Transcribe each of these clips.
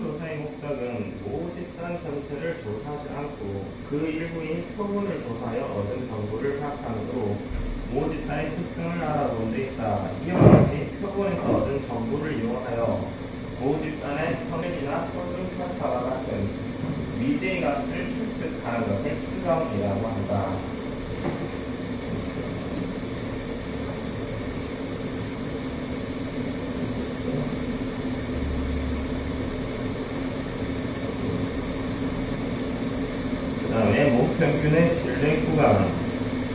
조사의 목적은 모 집단 전체를 조사하지 않고 그 일부인 표본을 조사하여 얻은 정보를 바탕으로 모 집단의 특성을 알아보는 데 있다. 이와 같이 표본에서 얻은 정보를 이용하여 모 집단의 평일이나 표준 편차와 같은 미지의 값을 추측하는 것을 추정이라고 한다. 그 다음에 목 평균의 구간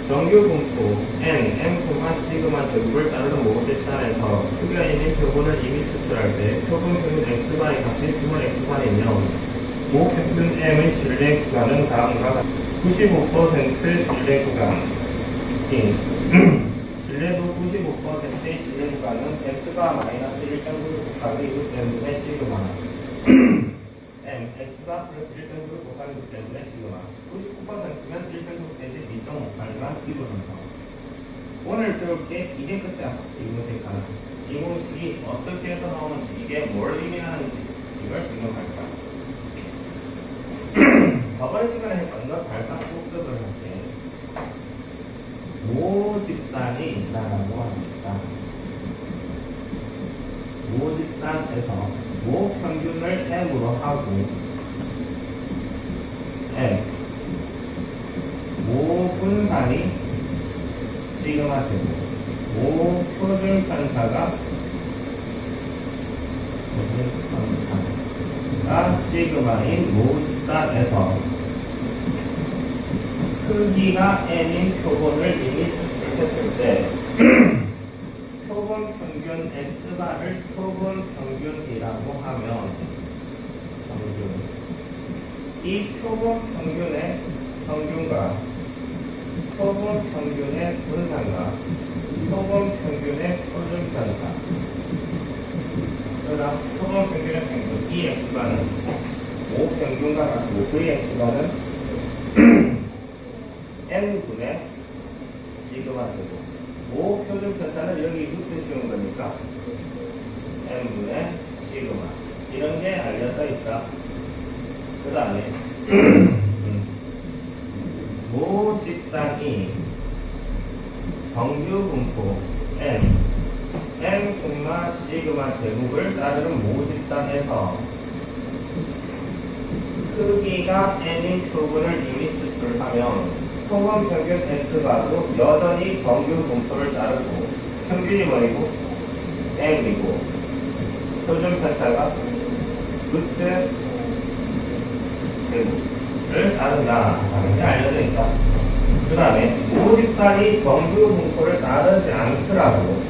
정규 분포 n, m, 시그마 제곱을 따르는 모집단에서 크기가 있는 표본을 이미 추출할 때 표본 평균 x반의 값이 스몰 x반이면 목평균 m의 실내 구간은 다음과 같95% 실내 구간 인 실내도 95%의 실내 구간은 x가 마이너스 1 정도로 곱하기 6 n분의 시그마. M, x가 플러스 1 정도로 곱하기 6 때문에 시그마 99%면 1 정도 대신 2.58만 기본함수 오늘 배울 게 이게 끝이야. 이 공식 하나 이 공식이 어떻게 해서 나오는지 이게 뭘 의미하는지 이걸 증명할 거야 저번 시간에 했던 거 살짝 복습을 할게. 모집단이 있다라고 합니다. 모집단에서 모평균을 m으로 하고 m 모분산이 시그마 제곱 모표준 편차가 표준 편차가 시그마인 모집단에서 크기가 n인 표본을 이미 추출했을 때 표본 평균 x바를 표본 평균이라고 하면 평균 이 표본 평균의 평균과 표본 평균의 분산과 표본 평균의 표준 편차 그러나 표본 평균의 평균 이 x바는 5 평균과 같고 그 x바는 n분의 시그마 제곱 5 표준 편차는 여기 붙으시는 거니까 n분의 시그마 이런 게 알려져 있다. 그 다음에 모집단이 정규 분포 n n 콤마 시그마 제곱을 따르는 모집단에서 n인 표본을 이미 추출하면 표본 평균 x가도 여전히 정규 분포를 따르고 평균이 뭐이고? M이고. 표준 편차가 루트 제곱을 따른다 라는 게 알려져 있다. 그 다음에 모집단이 정규 분포를 따르지 않더라도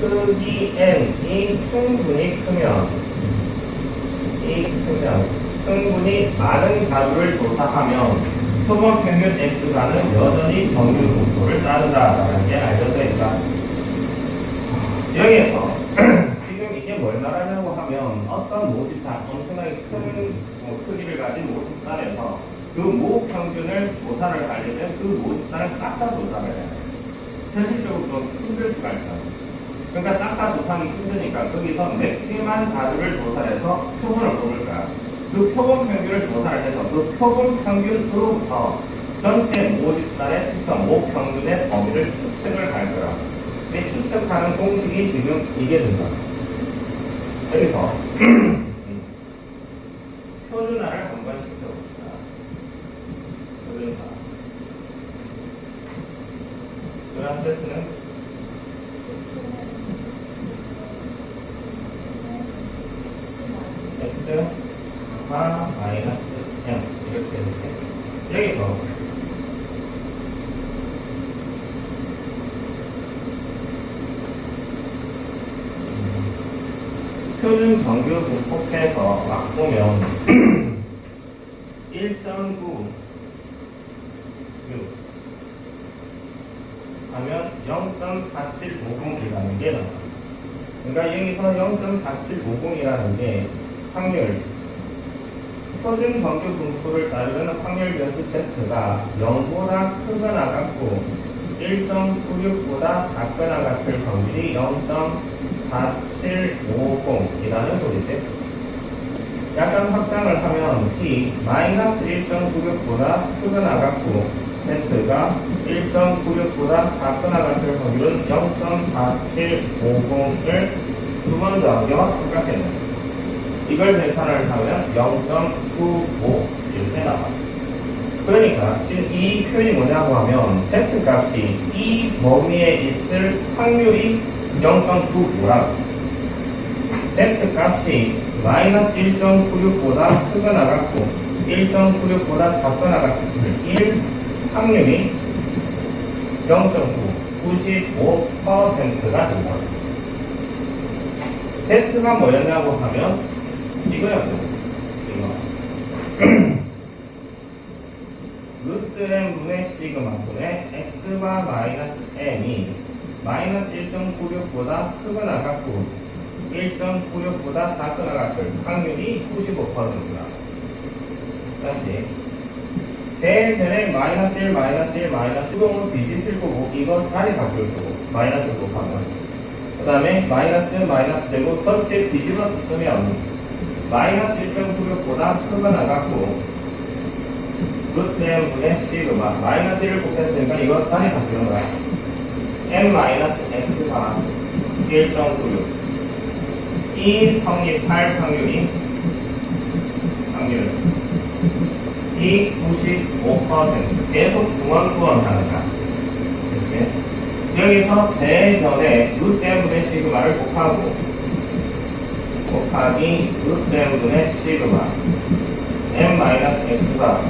크기 n이 충분히 크면 이 크면 충분히 많은 자료를 조사하면 표본 평균 x가는 여전히 정규 분포를 따른다라는 게 알려져 있다. 여기에서 지금 이게 뭘 말하냐고 하면 어떤 모집단, 엄청나게 큰 어, 크기를 가진 모집단에서 그모 평균을 조사를 하려면 그 모집단을 싹 다 조사를 해야 돼. 현실적으로 좀 힘들 수가 있다. 그러니까 싹 다 조사하기 힘드니까 거기서 몇 개만 자료를 조사해서 표본을 뽑을 거야. 그 표본 평균을 조사를 해서 그 표본 평균으로부터 전체 모집단의 특성, 모 평균의 범위를 추측을 할 거야. 이 추측하는 공식이 지금 이게 된다. 여기서 표준화를 한번 시켜봅시다. 표준화. 그런 뜻은 x 바 마이너스 m 이렇게 되는데 여기서 표준 정규 분포에서 막 보면 1.9 6 하면 0.4750이라는 게 나와요. 그러니까 여기서 0.4750이라는 게 확률 표준 정규 분포를 따르는 확률 변수 Z가 0보다 크거나 같고 1.96보다 작거나 같을 확률이 0.4750이라는 소리지. 약간 확장을 하면 t 마이너스 1.96보다 크거나 같고 z가 1.96보다 작거나 같을 확률은 0.4750을 두 번 더 명확히 깎겠네요. 이걸 계산을 하면 0.95 이렇게 나와요. 그러니까 지금 이 표현이 뭐냐고 하면 z 값이 이 범위에 있을 확률이 0.95라고 z 값이 마이너스 1.96보다 크거나 같고 1.96보다 작거나 같을 1 확률이 0.9, 95%가 된다. Z가 뭐였냐고 하면 이거였죠. 이거. 루트 m 분의 시그마 분의 x바 마이너스 m이 마이너스 1.96보다 크거나 같고 1.96보다 작거나 같을 확률이 95%다. 다시. 세변에 마이너스 1, 마이너스 1, 마이너스 1로 뒤집힐 거고 이거 자리 바뀔 거고 마이너스 곱하면. 그 다음에 마이너스 마이너스 되고 전체 뒤집어서 쓰면 마이너스 1.96보다 크거나 같고 루트 m 분의 시그마 마이너스 1을 곱했으니까 이거 자리 바뀌는 거야. M 마이너스 x가 1.96 이 성립할 확률이 확률 이 95% 계속 이렇게 여기서 세 변에 루트 m분의 시그마를 곱하고 곱하기 루트 m분의 시그마. M 마이너스 x가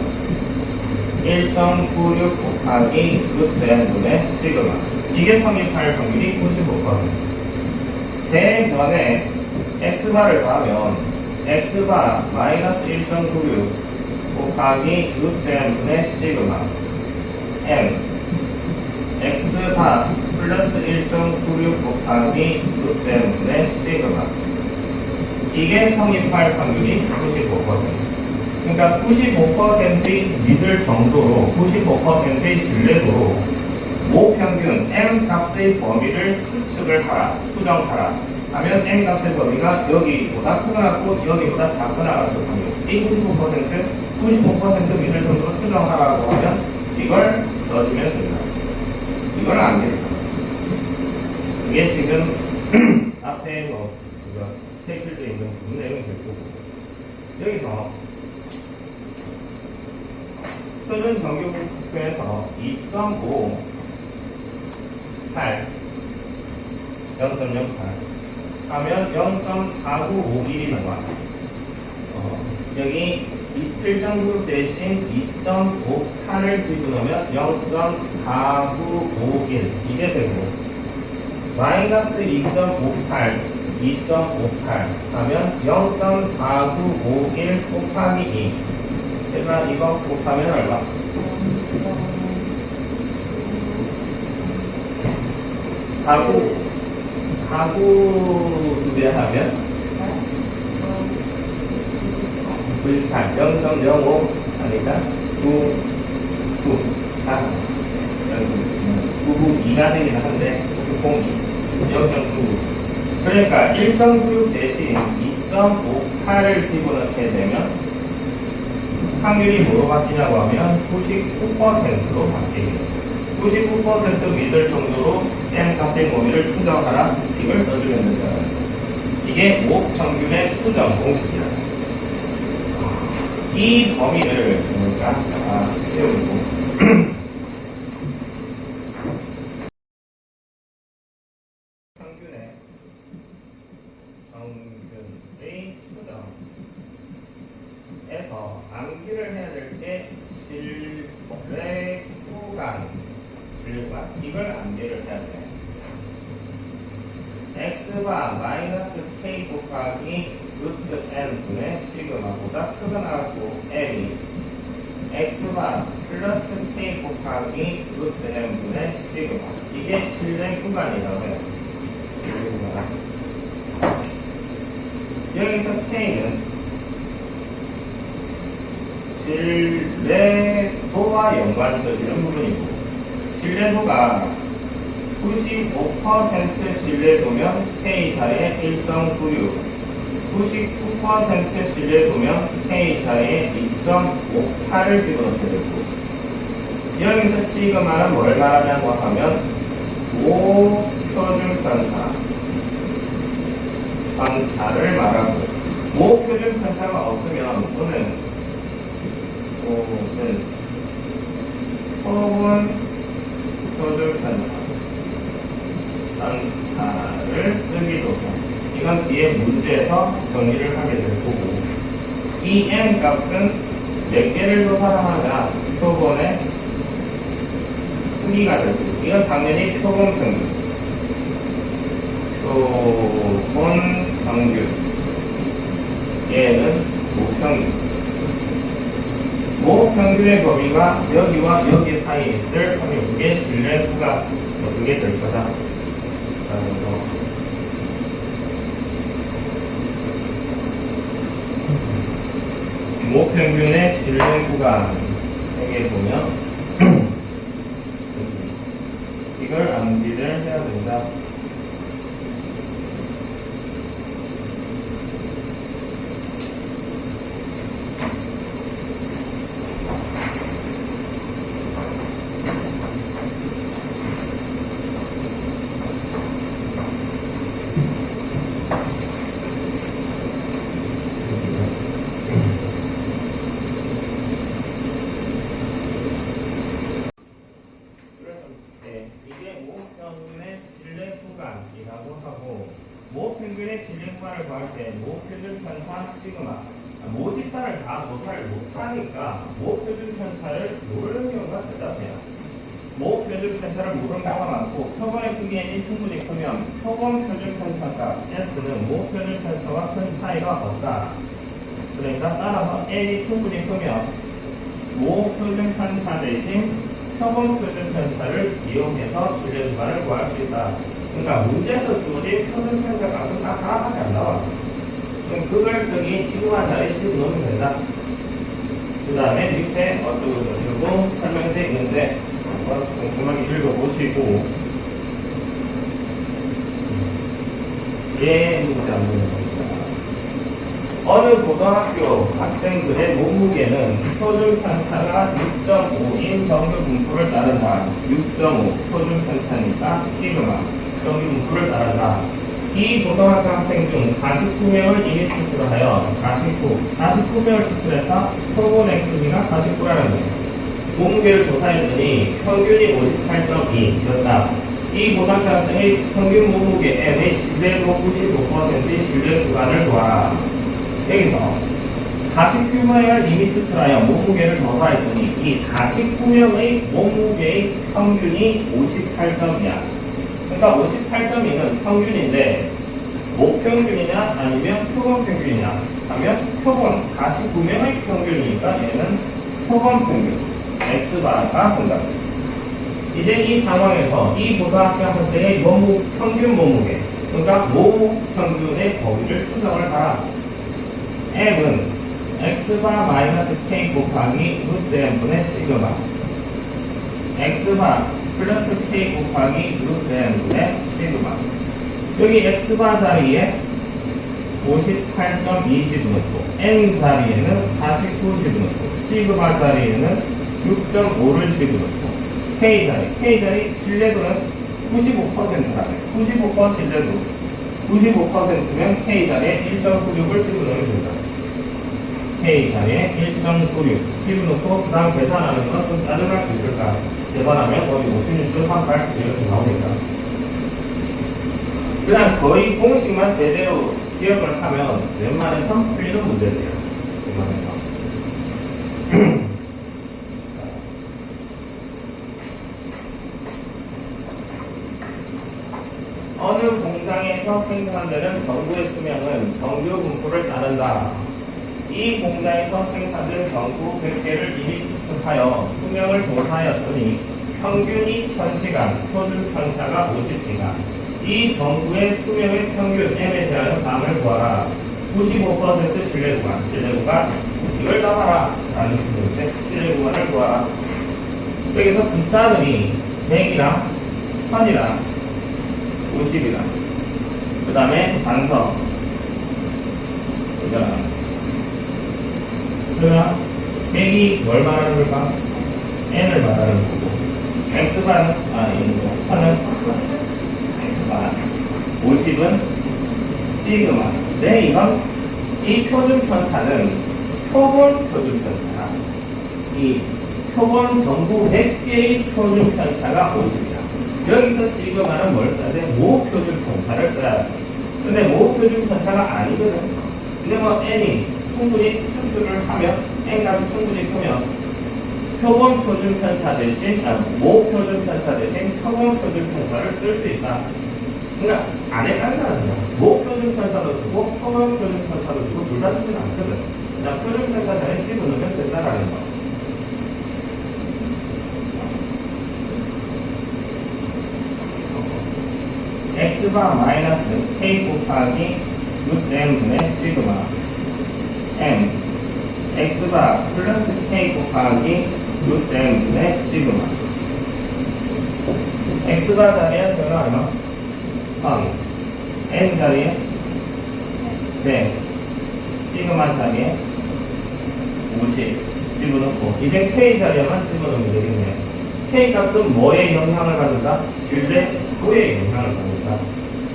1.96 곱하기 루트 n분의 시그마. 이게 성립할 확률이 95%세 변에 x바를 가면 x바 마이너스 1.96 곱하기 루트 n분의 시그마. M. X바 플러스 1.96 곱하기 루트 n분의 시그마. 이게 성립할 확률이 95% 그러니까 95%의 믿을 정도로 95%의 신뢰도로 모평균 m 값의 범위를 추측을 하라, 수정하라 하면 m 값의 범위가 여기보다 크거나 여기보다 작거나 같은 확률 이95% 95% 믿을 정도로 수정하라고 하면 이걸 써주면 된다. 이걸 안 됩니다. 이게 지금 앞에 뭐 그거 세필돼 있는 부분 내용이 될 거고 여기서 표준 정규 부표에서 2.5 8 0.08 하면 0.4951이 나와. 어, 여기 이틀전 그룹 대신 2.58을 집어넣으면 0.4951 이게 되고 마이너스 2.58 2.58 하면 0.4951 곱하기 2 제가 이거 곱하면 얼마? 49 49 두배 하면 98 0.05 아니다 9 9 4 992가 되긴 한데 902 0.99 그러니까 1.96 대신 2.58을 집어넣게 되면 확률이 뭐로 바뀌냐고 하면 99%로 바뀌게 99% 믿을 정도로 m 값의 범위를 추정하라 이걸 써주면 된다. 이게 모평균의 수정 공식이다. 이 범위를 그러니까 아, 세우고 평균의 평균의 암기를 해야 될게 신뢰 구간 신뢰구간 이걸 암기를 해야 돼. x가 마이너스 k 곱하기 루트 n 분의 시그마보다 크거나 같고 m이 x가 플러스 k 곱하기 루트 n 분의 시그마 이게 신뢰 구간이라고 해요. 여기서 k는 신뢰도와 연관되는 부분이고 신뢰도가 95% 신뢰도면 K자리에 1.96 99% 신뢰도면 K자에 2.58을 집어넣게 되고 여기서 시그마는 뭘 말하냐고 하면 모표준 편차 편차를 말하고 모표준 편차가 없으면 또는 또는 혹은 편차 편차를 쓰기도 해. 이건 뒤에 문제에서 정리를 하게 될 거고 이 n 값은 몇 개를 조사하냐? 표본의 크기가 되고 이건 당연히 표본 평균 표본 평균 얘는 모평균 모평균의 범위가 여기와 여기 사이에 있을 그게 신뢰 구가 어떻게 될 거다 라는 거 모평균의 신뢰 구간 여기에 보면 이걸 암기를 해야 된다. 그래서 네, 이게 모 평균의 신뢰 구간이라고 하고 모 평균의 신뢰 구간을 구할 때 모 표준 편차 시그마 아, 모집단을 다 조사를 못하니까 모 표준 편차를 모르는 경우가 대다수야. 모 표준 편차를 모르는 경우가 많고 표본의 크기는 충분히 크면 표본 표준 편차가 S는 모 표준 편차와 큰 차이가 없다. 그러니까 따라서 L이 충분히 크면 모 표준 편차 대신 표본 표준 편차를 이용해서 구간을 구할 수 있다. 그러니까 문제에서 주어진 표준 편차 값은 다 정확하게 안 나와. 그럼 그걸 저기 시그마 자리에 집어넣으면 된다. 그 다음에 밑에 어쩌고 저쩌고 설명되어 있는데 한번 꼼꼼하게 읽어보시고 예 문제 한번 해봅니다. 어느 고등학교 학생들의 몸무게는 표준 편차가 6.5인 정규 분포를 따른다. 6.5 표준 편차니까 시그마 정규 분포를 따른다. 이 고등학교 학생 중 49명을 이미 추출하여 49, 49명을 추출해서 표본의 크기가 49라는 거예요. 몸무게를 조사했더니 평균이 58.2였다. 이 고등학교 학생의 평균 몸무게 M의 신뢰도 95%의 신뢰 구간을 구하라. 여기서 49명을 이미 추출하여 몸무게를 조사했더니 이 49명의 몸무게의 평균이 58점이야. 그러니까 58.2는 평균인데 목평균이냐 아니면 표본 평균이냐 하면 표본 49명의 평균이니까 얘는 표본 평균 X바가 된다. 이제 이 상황에서 이 고등학교 학생의 몸무, 평균 몸무게 그러니까 모 평균의 범위를 수정을 하라. M은 X바 마이너스 K 곱하기 루트 M분의 시그마 X바 플러스 K 곱하기 루트 M분의 시그마 여기 X바 자리에 58.2 집어넣고 N 자리에는 49 집어넣고 시그마 자리에는 6.5를 집어넣고 K 자리. K 자리 신뢰도는 95%라네 95% 신뢰도 95%면 K 자리에 1.96을 집어넣으면 된다. K 자리에 1.96 집어넣고 그 다음 계산하는 건 좀 짜증날 수 있을까? 계산하면 거의 56.38 이렇게 나오니까. 그냥 거의 공식만 제대로 기억을 하면 웬만해서 풀리는 문제들이에요. 웬만해서 어느 공장에서 생산되는 전구의 수명은 정규 분포를 따른다. 이 공장에서 생산된 전구 100개를 이미 추출하여 수명을 조사하였더니 평균이 1000시간, 표준 편차가 50시간. 이 전구의 수명의 평균 M에 대하여 답을 구하라. 95% 신뢰 구간, 신뢰 구간 이걸 답하라. 라는 식으로 신뢰 구간을 구하라. 여기서 숫자들이 100이랑 1000이랑 50이랑 그 다음에 반석. 자, 그러면 백이 뭘 말하는 걸까? n을 말하는 거고 x바는 아 이거. 사는 x바 50은 시그마. 네 이건 이 표준 편차는 표본 표준 편차야. 이 표본 전부 100개의 표준 편차가 50이야 여기서 시그마는 뭘 써야 돼? 모 표준 편차를 써야 돼 근데 모 표준 편차가 아니거든 근데 뭐 n이 충분히 추출을 하면 n값이 충분히 크면 표본 표준 편차 대신 아, 모 표준 편차 대신 표본 표준 편차를 쓸 수 있다. 그러니까 안 헷갈리는 거야. 모 표준 편차도 주고 표본 표준 편차도 주고 둘다 주진 않거든. 그냥 표준 편차 전에 집어넣으면 된다라는 거. X바 마이너스 k 곱하기 루트 m분의 시그마 m. x바 플러스 k 곱하기 루트 m분의 시그마. x바 자리에 저는 얼마? 3 n 자리에? 네. 시그마 자리에 50 집어넣고. 이제 k 자리에만 집어넣으면 되겠네요. k 값은 뭐에 영향을 받는다? 신뢰 도에 영향을 받는다.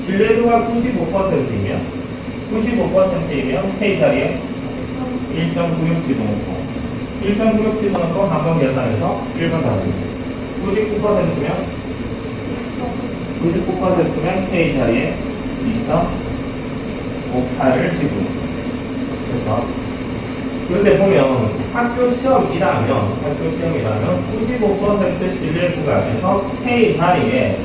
신뢰도가 95%이면 95%이면 k 자리에 1.96 집어넣고 1.96 집어넣고 한번 계산해서 1번 답입니다. 99%면 99%면 K 자리에 2.58을 집어넣고 그래서 그런데 보면 학교 시험이라면 학교 시험이라면 95% 신뢰 구간에서 K 자리에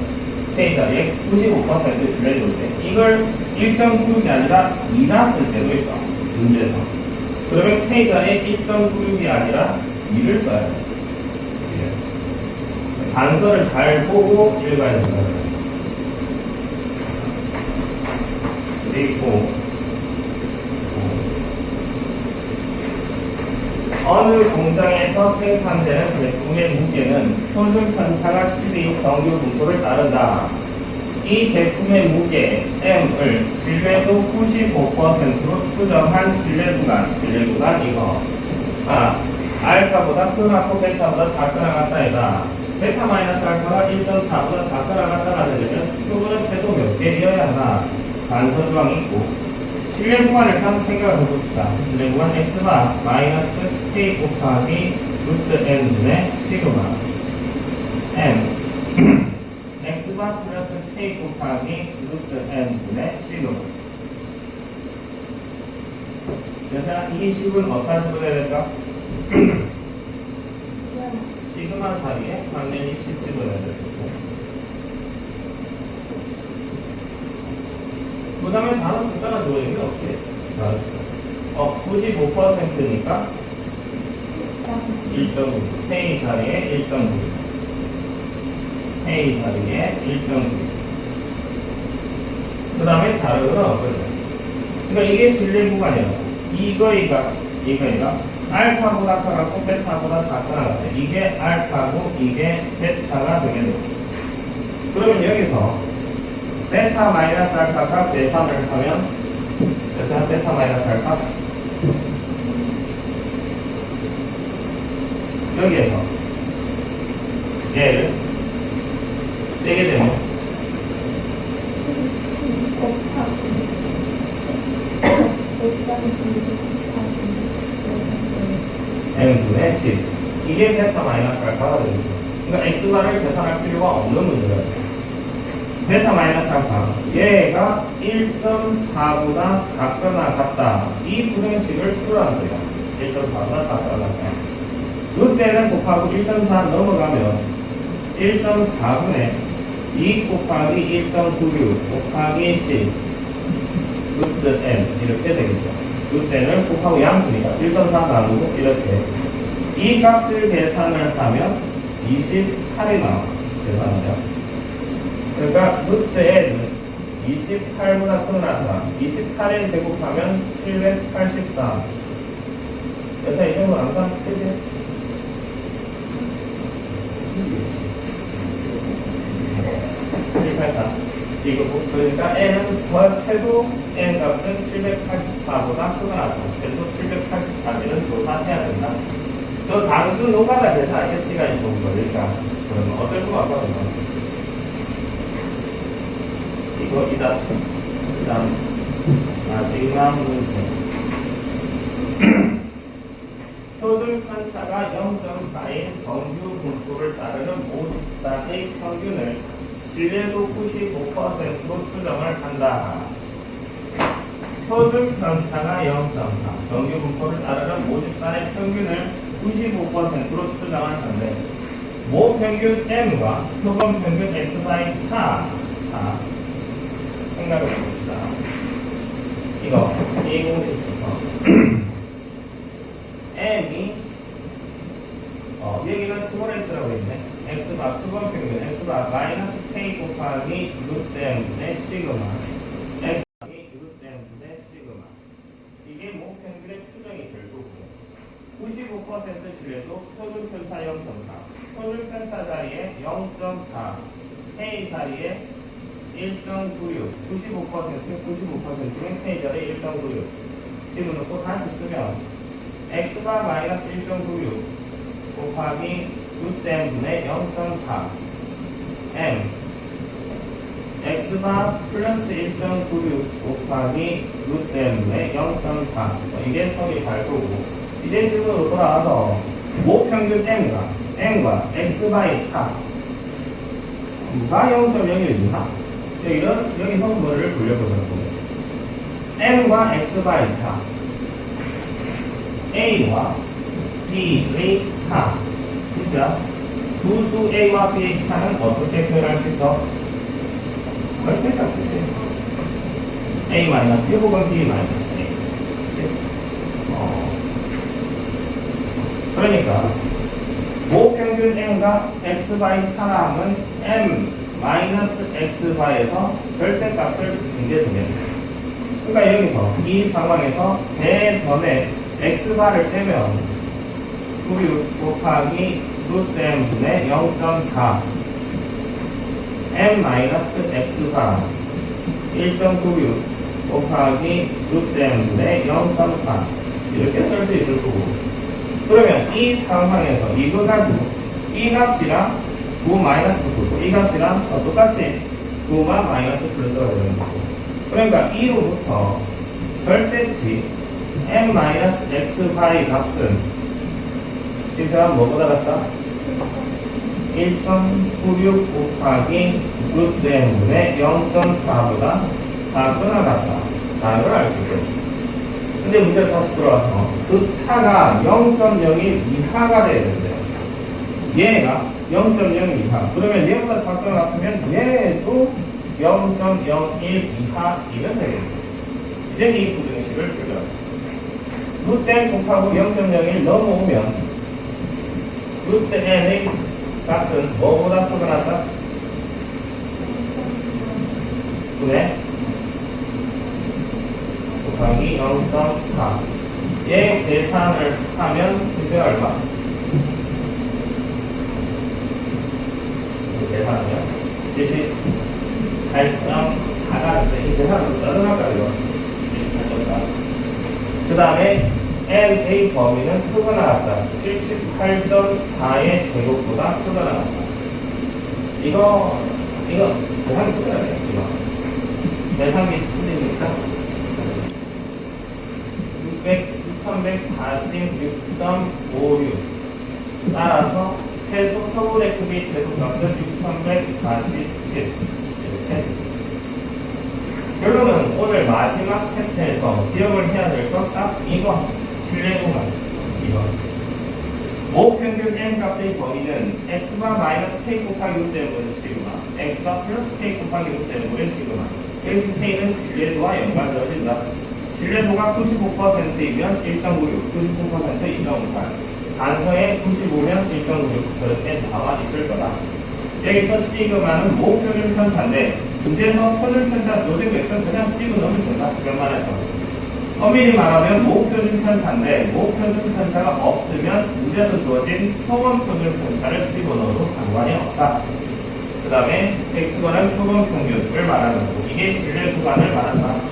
자리에 95% 신뢰도인데 이걸 1.96이 아니라 2라 쓸 때도 있어 문제에서. 그러면 자리에 1.96이 아니라 2를 써야 돼. 예. 단서를 잘 보고 읽어야 된다 그리고 어느 공장에서 생산되는 제품의 무게는 표준 편차가 12 정규 분포를 따른다. 이 제품의 무게 M을 신뢰도 95%로 추정한 신뢰 구간, 신뢰 구간 이거. 아, 알파보다 크나고 베타보다 작거나 같다이다. 베타 마이너스 알파가 1.4보다 작거나 같다가 되려면 표본은 최소 몇 개이어야 하나 단서 조항이 있고 신뢰 구간을 한 생각을 해봅시다. 신뢰 구간 x바 마이너스 k 곱하기 루트 n분의 시그마 m x바 플러스 k 곱하기 루트 n분의 시그마 그래서 이 식은 어떤 식으로 해야 될까? 시그마 사이에 당연히 10 집어야 되겠 그 다음에 다른 숫자가 들어있는 게 없지. 어, 95%니까 1.9. K 자리에 1.9. K 자리에 1.9. 그 다음에 다른 건 없거든. 그러니까 이게 실내 구간이야. 이거 이가, 이거 이가 알파보다 크고 베타보다 작거나 같아. 이게 알파고 이게 베타가 되겠네. 그러면 여기서 베타 마이너스 알파 값 계산을 하면 그래서 베타 마이너스 알파 여기에서 얘를 떼게 되면 n분의 10 이게 베타 마이너스 알파가 되겠죠 그러니까 x바를 계산할 필요가 없는 문제가 있어요 베타 마이너스 알파 얘가 1.4보다 작거나 같다. 이 부등식을 풀어야 돼요 1.4보다 작거나 같다. 이때는 곱하고 1.4 넘어가면 1.4분의 2 곱하기 1.96 곱하기 10 루트 n 이렇게 되겠죠. 이때는 곱하고 양수니까 1.4 나누고 이렇게. 이 값을 계산을 하면 28이 나와 계산하면 그러니까 n 28보다 크나다 28에 제곱하면 784 그래서 이 정도 항상 크지? 784 이거 뭐, 그러니까 n은 더 최소 n 값은 784보다 크거나. 최소 784개는 조사해야 된다. 저 단수 노가다 대사에 시간이 좀 걸릴까? 그러면 어쩔 수가 없거든요. 이거 이다. 그 다음, 마지막 문제. 표준 편차가 0.4인 정규 분포를 따르는 모집단의 평균을 신뢰도 95%로 추정을 한다. 표준 편차가 0.4, 정규 분포를 따르는 모집단의 평균을 95%로 추정을 하는데 모 평균 m과 표본 평균 x의 차, 차 생각해 봅시다. 이거 이 공식부터 m이 어, 여기는 스몰 x라고 있네. x가 표본 평균, x가 마이너스 k 곱하기 루트 m분의 시그마, x 곱하기 루트 m분의 시그마. 이게 모 평균의 추정이 될 거고. 95% 신뢰도 표준 편차 0.4, 표준 편차 자리에 0.4, k 자리에 1.96, 95%, 95%는 k 자리에 1.96. 집어넣고 다시 쓰면 x가 마이너스 1.96 곱하기 m분의 0.4 m x가 플러스 1.96 곱하기 m분의 0.4 이게 성이 발표고. 이제 지금으로 돌아와서 모평균 m과 m과 x바의 차. 가 0.01 이하 여 기는 여기서 뭐를 불려보자고 m과 x바의 차 A와 B의 차. 그죠? 두수 A와 B의 차는 어떻게 표현할 수 있어? 멀티가 쓰지. A 마이너스 B 혹은 B 마이너스 A. 어. 그러니까, 모평균 M과 X바의 차람은 M 마이너스 X바에서 절대값을 증대주겠어요. 그러니까 여기서 이 상황에서 제 변에 x바를 빼면 96 곱하기 루트 0.4 m 마이너스 x바 1.96 곱하기 루트 m분의 0.4 이렇게 쓸 수 있을 거고 그러면 이 상황에서 이거 가지고 이 값이랑 9 마이너스 붙고 이 값이랑 어, 똑같이 9만 마이너스 플러스가 되는 거고 그러니까 2로부터 절대치 m-x 파이 값은 이 사람 뭐보다 같다? 1.96 곱하기 루트 m분의 0.4보다 작거나 같다. 라는 걸 알 수 있거든. 근데 문제를 다시 돌아와서 그 차가 0.01 이하가 돼야 된대요. 얘가 0.0 이하. 그러면 얘보다 작거나 같으면 얘도 0.01 이하이면 되겠죠. 이제 이 부등식을. 루트 n 곱하고 0.01 넘어오면 루트 n의 값은 뭐보다 크거나 같다? 그래? 곱하기 0.4. 얘 계산을 하면 그게 얼마? 계산하면 78.4가 되는데 이 계산은 짜증날까요? 78.4. 그 다음에 NA 범위는 크거나 같다. 78.4의 제곱보다 크거나 같다. 이거, 이거, 계산이 끝나야 돼, 이거. 계산기 틀리니까. 600, 6146.56. 따라서 최소 표본의 크기 제곱값은 6147. 이렇게. 결론은 오늘 마지막 챕터에서 기억을 해야 될 건 딱 이거 신뢰도만 이거 모평균 n 값의 범위는 x가 마이너스 k 곱하기 6 때문에 시그마 x가 플러스 k 곱하기 6 때문에 시그마 여기서 k는 신뢰도와 연관되어진다 신뢰도가 95%이면 1.96 99% 2.58 단서에 95면 1.96 저렇게 나와 있을 거다 여기서 시그마는 모평균 편차인데 문제에서 표준 편차 있으면 그냥 집어넣으면 된다. 웬만해서. 엄밀히 말하면 모표준 편차인데 모표준 편차가 없으면 문제에서 주어진 표본 표준 편차를 집어넣어도 상관이 없다. 그 다음에 x번은 표본 평균을 말하는 거고 이게 신뢰 구간을 말한다.